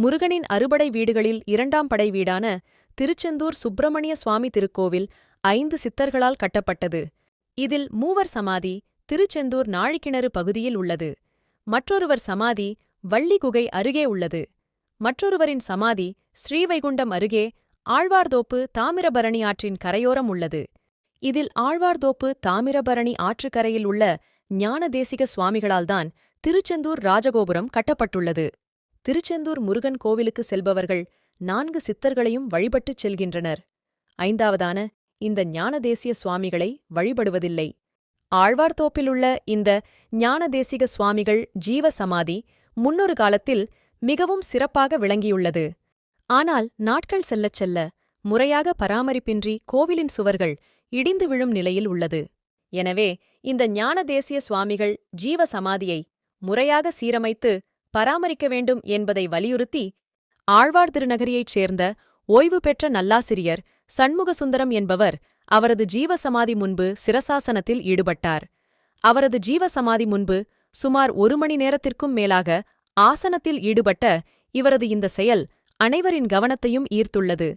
முருகனின் அறுபடை வீடுகளில் இரண்டாம் படை வீடான திருச்செந்தூர் சுப்பிரமணிய சுவாமி திருக்கோவில் ஐந்து சித்தர்களால் கட்டப்பட்டது. இதில் மூவர் சமாதி திருச்செந்தூர் நாழிக்கிணறு பகுதியில் உள்ளது. மற்றொருவர் சமாதி வள்ளிகுகை அருகே உள்ளது. மற்றொருவரின் சமாதி ஸ்ரீவைகுண்டம் அருகே ஆழ்வார்தோப்பு தாமிரபரணி ஆற்றின் கரையோரம் உள்ளது. இதில் ஆழ்வார்தோப்பு தாமிரபரணி ஆற்றுக்கரையில் உள்ள ஞானதேசிக சுவாமிகளால்தான் திருச்செந்தூர் ராஜகோபுரம் கட்டப்பட்டுள்ளது. திருச்செந்தூர் முருகன் கோவிலுக்கு செல்பவர்கள் நான்கு சித்தர்களையும் வழிபட்டுச் செல்கின்றனர். ஐந்தாவதான இந்த ஞானதேசிய சுவாமிகளை வழிபடுவதில்லை. ஆழ்வார்தோப்பிலுள்ள இந்த ஞானதேசிக சுவாமிகள் ஜீவ சமாதி முன்னொரு காலத்தில் மிகவும் சிறப்பாக விளங்கியுள்ளது. ஆனால் நாட்கள் செல்லச் செல்ல முறையாக பராமரிப்பின்றி கோவிலின் சுவர்கள் இடிந்து விழும் நிலையில் உள்ளது. எனவே இந்த ஞானதேசிய சுவாமிகள் ஜீவ சமாதியை முறையாக சீரமைத்து பராமரிக்க வேண்டும் என்பதை வலியுறுத்தி ஆழ்வார் திருநகரியைச் சேர்ந்த ஓய்வு பெற்ற நல்லாசிரியர் சண்முகசுந்தரம் என்பவர் அவரது ஜீவசமாதி முன்பு சிரசாசனத்தில் ஈடுபட்டார். அவரது ஜீவசமாதி முன்பு சுமார் ஒரு மணி நேரத்திற்கும் மேலாக ஆசனத்தில் ஈடுபட்ட இவரது இந்த செயல் அனைவரின் கவனத்தையும் ஈர்த்துள்ளது.